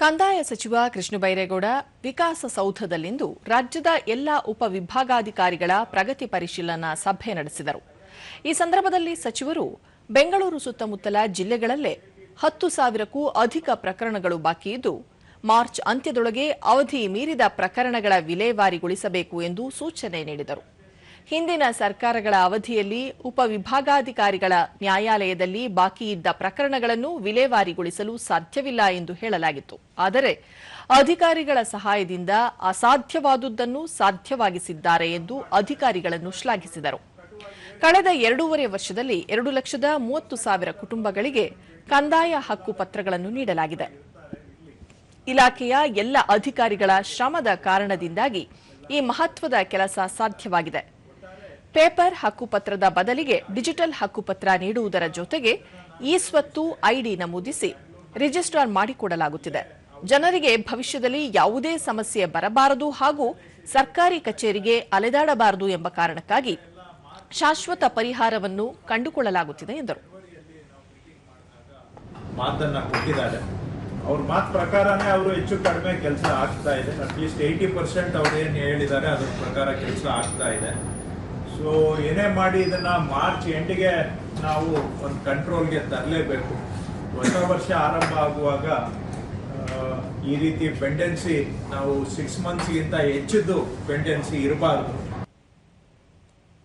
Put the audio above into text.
ಕಂದಾಯ ಸಚಿವ ಕೃಷ್ಣ ಬೈರೇಗೌಡ ವಿಕಾಸಸೌಧದಲ್ಲಿಂದು ರಾಜ್ಯದ ಎಲ್ಲ ಉಪವಿಭಾಗಾಧಿಕಾರಿಗಳ ಪ್ರಗತಿ ಪರಿಶೀಲನಾ ಸಭೆ ನಡೆಸಿದರು. ಈ ಸಂದರ್ಭದಲ್ಲಿ ಸಚಿವರು, ಬೆಂಗಳೂರು ಸುತ್ತಮುತ್ತಲ ಜಿಲ್ಲೆಗಳಲ್ಲೇ ಹತ್ತು ಸಾವಿರಕ್ಕೂ ಅಧಿಕ ಪ್ರಕರಣಗಳು ಬಾಕಿಯಿದ್ದು ಮಾರ್ಚ್ ಅಂತ್ಯದೊಳಗೆ ಅವಧಿ ಮೀರಿದ ಪ್ರಕರಣಗಳ ವಿಲೇವಾರಿಗೊಳಿಸಬೇಕು ಎಂದು ಸೂಚನೆ ನೀಡಿದರು. ಹಿಂದಿನ ಸರ್ಕಾರಗಳ ಅವಧಿಯಲ್ಲಿ ಉಪವಿಭಾಗಾಧಿಕಾರಿಗಳ ನ್ಯಾಯಾಲಯದಲ್ಲಿ ಬಾಕಿ ಇದ್ದ ಪ್ರಕರಣಗಳನ್ನು ವಿಲೇವಾರಿಗೊಳಿಸಲು ಸಾಧ್ಯವಿಲ್ಲ ಎಂದು ಹೇಳಲಾಗಿತ್ತು. ಆದರೆ ಅಧಿಕಾರಿಗಳ ಸಹಾಯದಿಂದ ಅಸಾಧ್ಯವಾದುದನ್ನು ಸಾಧ್ಯವಾಗಿಸಿದ್ದಾರೆ ಎಂದು ಅಧಿಕಾರಿಗಳನ್ನು ಶ್ಲಾಘಿಸಿದರು. ಕಳೆದ ಎರಡೂವರೆ ವರ್ಷದಲ್ಲಿ ಎರಡು ಲಕ್ಷದ ಮೂವತ್ತು ಸಾವಿರ ಕುಟುಂಬಗಳಿಗೆ ಕಂದಾಯ ಹಕ್ಕು ಪತ್ರಗಳನ್ನು ನೀಡಲಾಗಿದೆ. ಇಲಾಖೆಯ ಎಲ್ಲ ಅಧಿಕಾರಿಗಳ ಶ್ರಮದ ಕಾರಣದಿಂದಾಗಿ ಈ ಮಹತ್ವದ ಕೆಲಸ ಸಾಧ್ಯವಾಗಿದೆ. ಪೇಪರ್ ಹಕ್ಕುಪತ್ರದ ಬದಲಿಗೆ ಡಿಜಿಟಲ್ ಹಕ್ಕುಪತ್ರ ನೀಡುವುದರ ಜೊತೆಗೆ ಈ ಸ್ವತ್ತು ಐಡಿ ನಮೂದಿಸಿ ರಿಜಿಸ್ಟರ್ ಮಾಡಿಕೊಡಲಾಗುತ್ತಿದೆ. ಜನರಿಗೆ ಭವಿಷ್ಯದಲ್ಲಿ ಯಾವುದೇ ಸಮಸ್ಯೆ ಬರಬಾರದು ಹಾಗೂ ಸರ್ಕಾರಿ ಕಚೇರಿಗೆ ಅಲೆದಾಡಬಾರದು ಎಂಬ ಕಾರಣಕ್ಕಾಗಿ ಶಾಶ್ವತ ಪರಿಹಾರವನ್ನು ಕಂಡುಕೊಳ್ಳಲಾಗುತ್ತಿದೆ ಎಂದರು. ಮಾತನ್ನ ಕೊಟ್ಟಿದ್ದಾರೆ. ಅವ್ರ ಮಾತು ಪ್ರಕಾರನೇ ಅವರು ಹೆಚ್ಚು ಕಡಿಮೆ ಕೆಲಸ ಆಗ್ತಾ ಇದೆ. ಅಟ್ಲೀಸ್ಟ್ ಏಯ್ಟಿ ಪರ್ಸೆಂಟ್ ಅವ್ರು ಏನು ಹೇಳಿದ್ದಾರೆ, ಅದ್ರ ಪ್ರಕಾರ ಕೆಲಸ ಆಗ್ತಾ ಇದೆ. ಸೊ ಏನೇ ಮಾಡಿ ಇದನ್ನ ಮಾರ್ಚ್ ಎಂಟಿಗೆ ನಾವು ಒಂದು ಕಂಟ್ರೋಲ್ಗೆ ತರಲೇಬೇಕು. ಹೊಸ ವರ್ಷ ಆರಂಭ ಆಗುವಾಗ ಈ ರೀತಿ ಪೆಂಡೆನ್ಸಿ ನಾವು ಸಿಕ್ಸ್ ಮಂತ್ಸ್ಗಿಂತ ಹೆಚ್ಚಿದ್ದು ಪೆಂಡೆನ್ಸಿ ಇರಬಾರ್ದು.